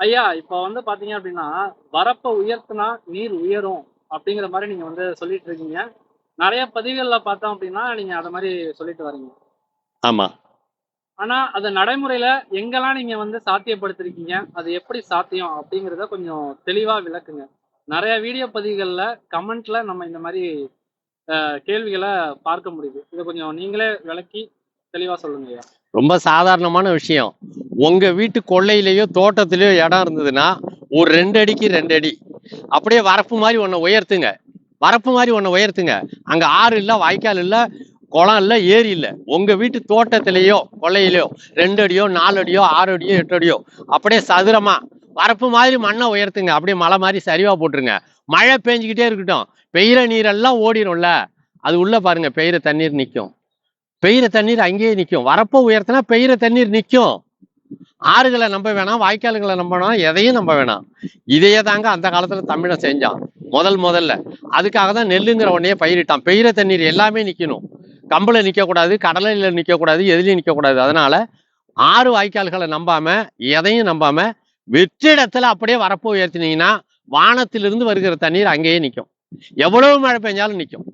ஐயா இப்போ வந்து பாத்தீங்க அப்படின்னா வரப்பை உயர்த்தினா நீர் உயரும் அப்படிங்கிற மாதிரி நீங்க வந்து சொல்லிட்டு இருக்கீங்க. நிறைய பதிவுகள்ல பார்த்தோம் அப்படின்னா நீங்க அத மாதிரி சொல்லிட்டு வரீங்க ஆமா. ஆனா அது நடைமுறையில எங்கெல்லாம் நீங்க வந்து சாத்தியப்படுத்திருக்கீங்க அது எப்படி சாத்தியம் அப்படிங்கிறத கொஞ்சம் தெளிவா விளக்குங்க. நிறைய வீடியோ பதிவுகள்ல கமெண்ட்ல நம்ம இந்த மாதிரி கேள்விகளை பார்க்க முடியுது. இதை கொஞ்சம் நீங்களே விளக்கி தெளிவா சொல்லுங்க ஐயா. ரொம்ப சாதாரணமான விஷயம். உங்க வீட்டு கொள்ளையிலேயோ தோட்டத்திலயோ இடம் இருந்ததுன்னா ஒரு ரெண்டு அடிக்கு ரெண்டு அடி. அப்படியே வரப்பு மாதிரி ஒன்றை உயர்த்துங்க. வரப்பு மாதிரி ஒன்றை உயர்த்துங்க. அங்க ஆறு இல்லை வாய்க்கால் இல்லை குளம் இல்லை ஏரி இல்லை. உங்க வீட்டு தோட்டத்திலேயோ கொள்ளையிலையோ ரெண்டு அடியோ நாலு அடியோ ஆறு அடியோ எட்டு அடியோ அப்படியே சதுரமா வரப்பு மாதிரி மண்ணை உயர்த்துங்க. அப்படியே மலை மாதிரி சரிவா போட்டுருங்க. மழை பெஞ்சுக்கிட்டே இருக்கட்டும். பெய்கிற நீரெல்லாம் ஓடிடும்ல அது உள்ள பாருங்க பெய்கிற தண்ணீர் நிற்கும் பெய்கிற தண்ணீர் அங்கேயே நிற்கும் வரப்போ உயர்த்தினா பெய்கிற தண்ணீர் நிற்கும் ஆறுகளை நம்ப வேணாம் வாய்க்கால்களை நம்ப வேணாம் எதையும் நம்ப வேணாம். இதையே தாங்க அந்த காலத்துல தமிழன் செஞ்சான் முதல் முதல்ல. அதுக்காக தான் நெல்லுங்கிற உடனே பயிரிட்டான். பெய்கிற தண்ணீர் எல்லாமே நிற்கணும் கம்பல நிற்கக்கூடாது கடலையில நிற்கக்கூடாது எதுலையும் நிற்கக்கூடாது அதனால ஆறு வாய்க்கால்களை நம்பாம எதையும் நம்பாம வெற்றிடத்துல அப்படியே வரப்போ உயர்த்தினீங்கன்னா வானத்திலிருந்து வருகிற தண்ணீர் அங்கேயே நிற்கும் எவ்வளவு மழை பெஞ்சாலும் நிற்கும்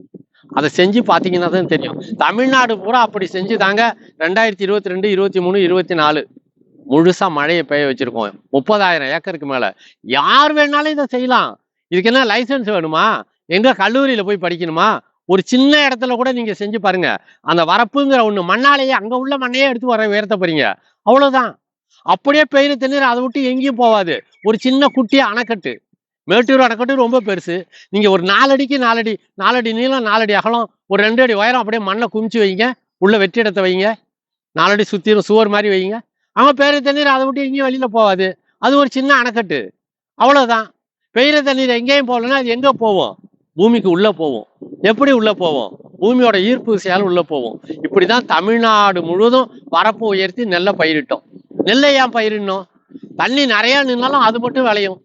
அதை செஞ்சு பார்த்தீங்கன்னா தான் தெரியும். தமிழ்நாடு பூரா அப்படி செஞ்சு தாங்க ரெண்டாயிரத்தி இருபத்தி ரெண்டு இருபத்தி மூணு இருபத்தி நாலு. முழுசா மழையை பெய்ய வச்சிருக்கோம். முப்பதாயிரம் ஏக்கருக்கு மேல. யார் வேணாலும் இதை செய்யலாம். இதுக்கு என்ன லைசன்ஸ் வேணுமா? எங்க கல்லூரியில போய் படிக்கணுமா? ஒரு சின்ன இடத்துல கூட நீங்க செஞ்சு பாருங்க. அந்த வரப்புங்கிற ஒண்ணு மண்ணாலேயே அங்க உள்ள மண்ணையே எடுத்து வர உயர்த்த போறீங்க. அவ்வளவுதான். அப்படியே பெய்யுற தண்ணீர் அதை விட்டு எங்கேயும் போகாது ஒரு சின்ன குட்டி அணைக்கட்டு. மேட்டூர் அணைக்கட்டு ரொம்ப பெருசு. நீங்க ஒரு நாலடிக்கு நாலடி நாலடி நீளம் நாலடி அகலம் ஒரு ரெண்டு அடி உயரம் அப்படியே மண்ணை குமிச்சு வைங்க. உள்ள வெற்றிடத்தை வைங்க. நாலடி சுத்திரும் சுவர் மாதிரி வைங்க. அவன் பெய்யுற தண்ணீர் அதை விட்டு எங்கேயும் வெளியில் போகாது. அது ஒரு சின்ன அணைக்கட்டு. அவ்வளோதான் பெய்யுற தண்ணீர் எங்கேயும் போகலன்னா அது எங்கே போவோம்? பூமிக்கு உள்ளே போவோம். எப்படி உள்ளே போவோம்? பூமியோட ஈர்ப்பு விசையால் உள்ளே போவோம். இப்படிதான் தமிழ்நாடு முழுவதும் வரப்பு உயர்த்தி நெல்லை பயிரிட்டோம். நெல்லை ஏன் பயிரிடணும்? தண்ணி நிறையா நின்னாலும் அது மட்டும் விளையும்.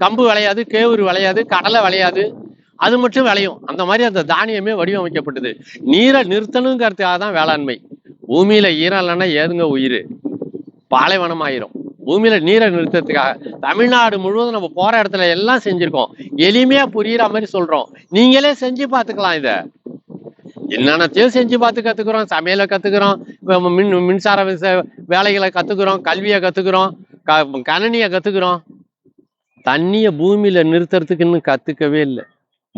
கம்பு விளையாது கேவுரு விளையாது கடலை விளையாது. அது மட்டும் விளையும். அந்த மாதிரி அந்த தானியமே வடிவமைக்கப்பட்டது. நீரை நிறுத்தணுங்கிறதுக்காக தான் வேளாண்மை. பூமியில ஈரம் இல்லைன்னா ஏதுங்க உயிர்? பாலைவனம் ஆயிரும் பூமியில நீரை நிறுத்தத்துக்காக தமிழ்நாடு முழுவதும் நம்ம போற இடத்துல எல்லாம் செஞ்சிருக்கோம். எளிமையா புரியுற மாதிரி சொல்றோம். நீங்களே செஞ்சு பார்த்துக்கலாம் இத. என்னென்னத்தையும் செஞ்சு பார்த்து கத்துக்கிறோம். சமையலை கத்துக்கிறோம். மின் மின்சார வேலைகளை கத்துக்கிறோம். கல்வியை கத்துக்கிறோம். க கணனியை கத்துக்கிறோம். தண்ணியை பூமியில நிறுத்துறதுக்கு இன்னும் கத்துக்கவே இல்லை.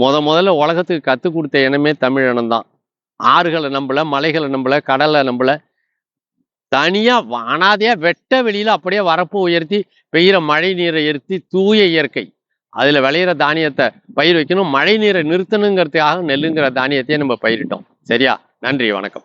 முத முதல்ல உலகத்துக்கு கத்து கொடுத்த இனமே தமிழ் இனம்தான். ஆறுகளை நம்பல மலைகளை நம்பல கடலை நம்பல தனியா வ- வெட்ட வெளியில அப்படியே வரப்பு உயர்த்தி பெய்கிற மழை நீரை ஏற்றி தூய இயற்கை. அதுல விளையிற தானியத்தை பயிர் வைக்கணும். மழை நீரை நிறுத்தணுங்கிறதுக்காக நெல்லுங்கிற தானியத்தையே நம்ம பயிரிட்டோம். சரியா? நன்றி வணக்கம்.